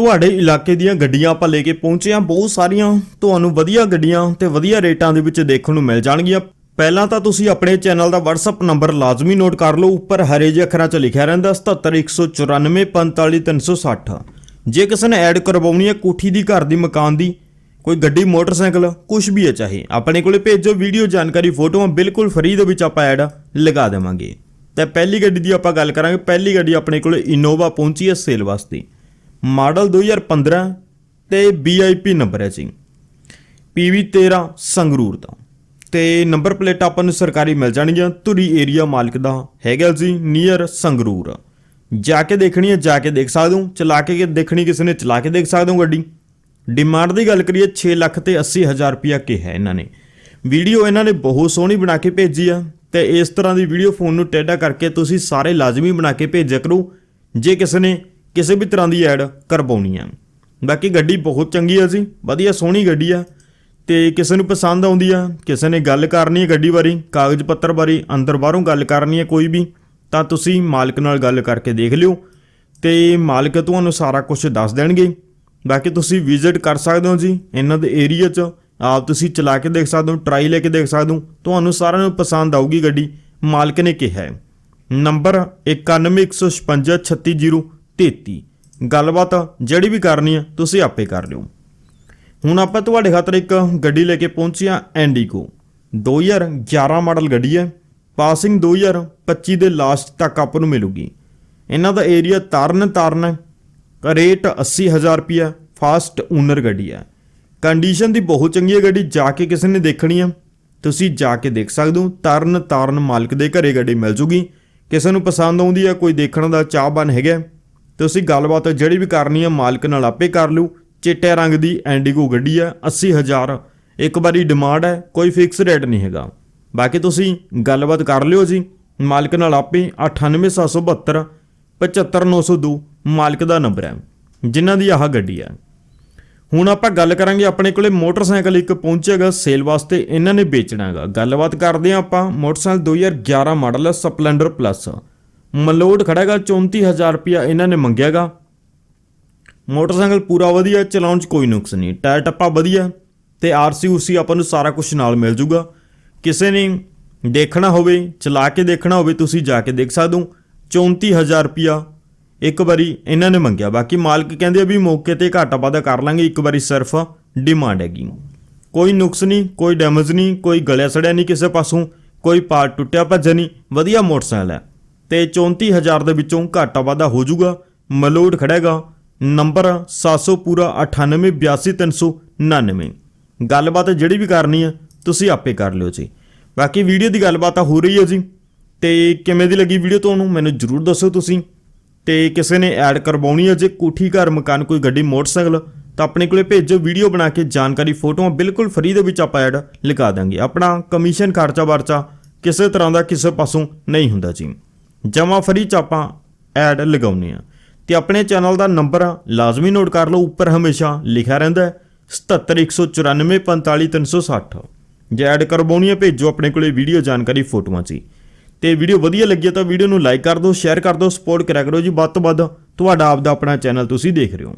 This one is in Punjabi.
ਤੁਹਾਡੇ ਇਲਾਕੇ ਦੀਆਂ ਗੱਡੀਆਂ ਆਪਾਂ ਲੈ ਕੇ ਪਹੁੰਚੇ ਹਾਂ। ਬਹੁਤ ਸਾਰੀਆਂ ਤੁਹਾਨੂੰ ਵਧੀਆ ਗੱਡੀਆਂ ਤੇ ਵਧੀਆ ਰੇਟਾਂ ਦੇ ਵਿੱਚ ਦੇਖਣ ਨੂੰ ਮਿਲ ਜਾਣਗੀਆਂ। ਪਹਿਲਾਂ ਤਾਂ ਤੁਸੀਂ ਆਪਣੇ ਚੈਨਲ ਦਾ WhatsApp ਨੰਬਰ ਲਾਜ਼ਮੀ ਨੋਟ ਕਰ ਲਓ। ਉੱਪਰ ਹਰੇ ਜਿਹੇ ਅੱਖਰਾਂ 'ਚ ਲਿਖਿਆ ਰਹਿੰਦਾ 7714945360 ਜੇ ਕਿਸੇ ਨੇ ਐਡ ਕਰਵਾਉਣੀ ਹੈ ਕੋਠੀ ਦੀ, ਘਰ ਦੀ, ਮਕਾਨ ਦੀ, ਕੋਈ ਗੱਡੀ, ਮੋਟਰਸਾਈਕਲ ਕੁਝ ਵੀ ਹੈ ਚਾਹੇ, ਆਪਣੇ ਕੋਲੇ ਭੇਜੋ ਵੀਡੀਓ ਜਾਣਕਾਰੀ, ਫੋਟੋਆਂ ਬਿਲਕੁਲ ਫਰੀ ਦੇ ਵਿੱਚ ਆਪਾਂ ਐਡ ਲਗਾ ਦੇਵਾਂਗੇ। ਤੇ ਪਹਿਲੀ ਗੱਡੀ ਦੀ ਆਪਾਂ ਗੱਲ ਕਰਾਂਗੇ। ਪਹਿਲੀ ਗੱਡੀ ਆਪਣੇ ਕੋਲੇ ਇਨੋਵਾ ਪਹੁੰਚੀ ਹੈ ਸੇਲ ਵਾਸਤੇ। ਮਾਡਲ 2015 ਤੇ VIP ਨੰਬਰ ਹੈ ਜੀ। PV 13 ਸੰਗਰੂਰ ਦਾ। ਤੇ ਨੰਬਰ ਪਲੇਟ ਆਪਾਂ ਨੂੰ ਸਰਕਾਰੀ ਮਿਲ ਜਾਣਗੀਆਂ। ਧੁਰੀ ਏਰੀਆ ਮਾਲਕ ਦਾ ਹੈਗਾ ਜੀ ਨੀਅਰ ਸੰਗਰੂਰ। ਜਾ ਕੇ ਦੇਖਣੀ ਹੈ, ਜਾ ਕੇ ਦੇਖ ਸਕਦੇ ਹੋ। ਚਲਾ ਕੇ ਦੇਖਣੀ ਕਿਸੇ ਨੇ, ਚਲਾ ਕੇ ਦੇਖ ਸਕਦੇ ਹੋ ਗੱਡੀ। ਡਿਮਾਂਡ ਦੀ ਗੱਲ ਕਰੀਏ 6 ਲੱਖ ਤੇ 80 ਹਜ਼ਾਰ ਰੁਪਿਆ ਕਿਹਾ ਇਹਨਾਂ ਨੇ। ਵੀਡੀਓ ਇਹਨਾਂ ਨੇ ਬਹੁਤ ਸੋਹਣੀ ਬਣਾ ਕੇ ਭੇਜੀ ਆ। ਤੇ ਇਸ ਤਰ੍ਹਾਂ ਦੀ ਵੀਡੀਓ ਫੋਨ ਨੂੰ ਟੇਢਾ ਕਰਕੇ ਤੁਸੀਂ ਸਾਰੇ ਲਾਜ਼ਮੀ ਬਣਾ ਕੇ ਭੇਜਿਆ ਕਰੋ। ਜੇ ਕਿਸੇ ਨੇ ਕਿਸੇ ਵੀ ਤਰ੍ਹਾਂ ਦੀ ਐਡ ਕਰਵਾਉਣੀ ਆ। ਬਾਕੀ ਗੱਡੀ ਬਹੁਤ ਚੰਗੀ ਆ ਜੀ, ਵਧੀਆ ਸੋਹਣੀ ਗੱਡੀ ਆ ਤੇ ਕਿਸੇ ਨੂੰ ਪਸੰਦ ਆਉਂਦੀ ਆ, ਕਿਸੇ ਨੇ ਗੱਲ ਕਰਨੀ ਹੈ ਗੱਡੀ ਬਾਰੇ, ਕਾਗਜ਼ ਪੱਤਰ ਬਾਰੇ, ਅੰਦਰ ਬਾਹਰੋਂ ਗੱਲ ਕਰਨੀ ਹੈ ਕੋਈ ਵੀ, ਤਾਂ ਤੁਸੀਂ ਮਾਲਕ ਨਾਲ ਗੱਲ ਕਰਕੇ ਦੇਖ ਲਿਓ ਤੇ ਮਾਲਕ ਤੁਹਾਨੂੰ ਸਾਰਾ ਕੁਝ ਦੱਸ ਦੇਣਗੇ। ਬਾਕੀ ਤੁਸੀਂ ਵਿਜ਼ਿਟ ਕਰ ਸਕਦੇ ਹੋ ਜੀ, ਇਹਨਾਂ ਦੇ ਏਰੀਆ 'ਚ। ਆਪ ਤੁਸੀਂ ਚਲਾ ਕੇ ਦੇਖ ਸਕਦੇ ਹੋ ਟਰਾਈ ਲੈ ਕੇ ਦੇਖ ਸਕਦੇ ਹੋ, ਤੁਹਾਨੂੰ ਸਾਰਿਆਂ ਨੂੰ ਪਸੰਦ ਆਊਗੀ ਗੱਡੀ, ਮਾਲਕ ਨੇ ਕਿਹਾ ਹੈ। ਨੰਬਰ 9156536033 ਗੱਲਬਾਤ ਜਿਹੜੀ ਵੀ ਕਰਨੀ ਹੈ ਤੁਸੀਂ ਆਪੇ ਕਰ ਲਿਓ। ਹੁਣ ਆਪਾਂ ਤੁਹਾਡੇ ਖਾਤਰ ਇੱਕ ਗੱਡੀ ਲੈ ਕੇ ਪਹੁੰਚੇ ਹਾਂ ਐਂਡੀਗੋ 2011 ਮਾਡਲ ਗੱਡੀ ਹੈ ਪਾਸਿੰਗ 2025 ਦੇ ਲਾਸਟ ਤੱਕ ਆਪਾਂ ਨੂੰ ਮਿਲੂਗੀ। ਇਹਨਾਂ ਦਾ ਏਰੀਆ ਤਰਨ ਤਾਰਨ ਹੈ ਰੇਟ 80000 ਰੁਪਿਆ ਫਾਸਟ ਓਨਰ ਗੱਡੀ ਹੈ ਕੰਡੀਸ਼ਨ ਦੀ ਬਹੁਤ ਚੰਗੀ ਹੈ ਗੱਡੀ, ਜਾ ਕੇ ਕਿਸੇ ਨੇ ਦੇਖਣੀ ਹੈ ਤੁਸੀਂ ਜਾ ਕੇ ਦੇਖ ਸਕਦੇ ਹੋ ਤਰਨ ਤਾਰਨ ਮਾਲਕ ਦੇ ਘਰੇ ਗੱਡੀ ਮਿਲ ਜੂਗੀ। ਕਿਸੇ ਨੂੰ ਪਸੰਦ ਆਉਂਦੀ ਹੈ ਕੋਈ ਦੇਖਣ ਦਾ ਚਾਹਵਾਨ ਹੈਗਾ। ਤੁਸੀਂ ਗੱਲਬਾਤ ਜਿਹੜੀ ਵੀ ਕਰਨੀ ਹੈ ਮਾਲਕ ਨਾਲ ਆਪੇ ਕਰ ਲਓ ਚਿੱਟੇ ਰੰਗ ਦੀ ਐਂਡੀਗੋ ਗੱਡੀ ਹੈ 80000 ਇੱਕ ਵਾਰੀ ਡਿਮਾਂਡ ਹੈ, ਕੋਈ ਫਿਕਸ ਰੇਟ ਨਹੀਂ ਹੈਗਾ। ਬਾਕੀ ਤੁਸੀਂ ਗੱਲਬਾਤ ਕਰ ਲਿਓ ਜੀ। ਮਾਲਕ ਨਾਲ ਆਪੇ 98772 75902 ਮਾਲਕ ਦਾ ਨੰਬਰ ਹੈ, ਜਿਨ੍ਹਾਂ ਦੀ ਆਹ ਗੱਡੀ ਹੈ। ਹੁਣ ਆਪਾਂ ਗੱਲ ਕਰਾਂਗੇ ਆਪਣੇ ਕੋਲੇ ਮੋਟਰਸਾਈਕਲ ਇੱਕ ਪਹੁੰਚੇਗਾ ਸੇਲ ਵਾਸਤੇ ਇਹਨਾਂ ਨੇ ਵੇਚਣਾ ਹੈਗਾ ਗੱਲਬਾਤ ਕਰਦੇ ਹਾਂ ਆਪਾਂ, ਮੋਟਰਸਾਈਕਲ 2011 ਮਾਡਲ ਹੈ ਸਪਲੈਂਡਰ ਪਲੱਸ ਮਲੋਡ ਖੜਾਗਾ 34000 ਰੁਪਿਆ ਇਹਨਾਂ ਨੇ ਮੰਗਿਆਗਾ। ਮੋਟਰਸਾਈਕਲ ਪੂਰਾ ਵਧੀਆ ਚਲਾਉਣ 'ਚ ਕੋਈ ਨੁਕਸ ਨਹੀਂ। ਟਾਇਰ ਟੱਪਾ ਵਧੀਆ ਤੇ ਆਰਸੀ ਉਰਸੀ ਆਪਾਂ ਨੂੰ ਸਾਰਾ ਕੁਝ ਨਾਲ ਮਿਲ ਜੂਗਾ। ਕਿਸੇ ਨੇ ਦੇਖਣਾ ਹੋਵੇ, ਚਲਾ ਕੇ ਦੇਖਣਾ ਹੋਵੇ, ਤੁਸੀਂ ਜਾ ਕੇ ਦੇਖ ਸਕਦੇ ਹੋ। 34000 ਰੁਪਿਆ ਇੱਕ ਵਾਰੀ ਇਹਨਾਂ ਨੇ ਮੰਗਿਆ। ਬਾਕੀ ਮਾਲਕ ਕਹਿੰਦੇ ਵੀ ਮੌਕੇ ਤੇ ਘਾਟਾ ਵਾਧਾ ਕਰ ਲਾਂਗੇ, ਇੱਕ ਵਾਰੀ ਸਿਰਫ ਡਿਮਾਂਡ ਹੈਗੀ। ਕੋਈ ਨੁਕਸ ਨਹੀਂ, ਕੋਈ ਡੈਮੇਜ ਨਹੀਂ, ਕੋਈ ਗਲਿਆ ਸੜਿਆ ਨਹੀਂ ਕਿਸੇ ਪਾਸੋਂ, ਕੋਈ ਪਾਰਟ ਟੁੱਟਿਆ ਭੱਜਿਆ ਨਹੀਂ। ਵਧੀਆ ਮੋਟਰਸਾਈਕਲ ਹੈ। ਤੇ 34000 ਦੇ ਵਿੱਚੋਂ ਘਾਟਾ ਵਾਧਾ ਹੋ ਜਾਊਗਾ। ਮਲੋਡ ਖੜੇਗਾ ਨੰਬਰ 700 ਪੂਰਾ 98823399 ਗੱਲਬਾਤ ਜਿਹੜੀ ਵੀ ਕਰਨੀ ਹੈ ਤੁਸੀਂ ਆਪੇ ਕਰ ਲਿਓ ਜੀ। ਬਾਕੀ ਵੀਡੀਓ ਦੀ ਗੱਲਬਾਤ ਤਾਂ ਹੋ ਰਹੀ ਹੈ ਜੀ। ਤੇ ਕਿਵੇਂ ਦੀ ਲੱਗੀ ਵੀਡੀਓ ਤੁਹਾਨੂੰ ਮੈਨੂੰ ਜਰੂਰ ਦੱਸੋ ਤੁਸੀਂ। ਤੇ ਕਿਸੇ ਨੇ ਐਡ ਕਰਵਾਉਣੀ ਹੈ ਜੇ ਕੋਠੀ ਘਰ ਮਕਾਨ ਕੋਈ ਗੱਡੀ ਮੋਟਰਸਾਈਕਲ, ਤਾਂ ਆਪਣੇ ਕੋਲੇ ਭੇਜੋ। ਵੀਡੀਓ ਬਣਾ ਕੇ ਜਾਣਕਾਰੀ ਫੋਟੋਆਂ ਬਿਲਕੁਲ ਫ੍ਰੀ ਦੇ ਵਿੱਚ ਆਪਾਂ ਐਡ ਲਿਖਾ ਦਾਂਗੇ ਆਪਣਾ ਕਮਿਸ਼ਨ ਖਰਚਾ ਵਰਚਾ ਕਿਸੇ ਤਰ੍ਹਾਂ ਦਾ ਕਿਸੇ ਪਾਸੋਂ ਨਹੀਂ ਹੁੰਦਾ ਜੀ। ਜਮਾ ਫਰੀ ਚ ਆਪਾਂ ਐਡ ਲਗਾਉਨੇ ਆ ਤੇ ਆਪਣੇ ਚੈਨਲ ਦਾ ਨੰਬਰ ਲਾਜ਼ਮੀ ਨੋਟ ਕਰ ਲਓ, ਉੱਪਰ ਹਮੇਸ਼ਾ ਲਿਖਿਆ ਰਹਿੰਦਾ ਹੈ 7714945360 ਜੇ ਐਡ ਕਰਵਾਉਣੀ ਹੈ, ਭੇਜੋ ਆਪਣੇ ਕੋਲੇ ਵੀਡੀਓ ਜਾਣਕਾਰੀ ਫੋਟੋਆਂ 'ਚ ਹੀ। ਤੇ ਵੀਡੀਓ ਵਧੀਆ ਲੱਗੀ ਤਾਂ ਵੀਡੀਓ ਨੂੰ ਲਾਈਕ ਕਰ ਦਿਓ ਸ਼ੇਅਰ ਕਰ ਦਿਓ ਸਪੋਰਟ ਕਰਿਆ ਕਰੋ ਜੀ। ਵੱਧ ਤੋਂ ਵੱਧ ਤੁਹਾਡਾ ਆਪਦਾ ਆਪਣਾ ਚੈਨਲ ਤੁਸੀਂ ਦੇਖ ਰਹੇ ਹੋ।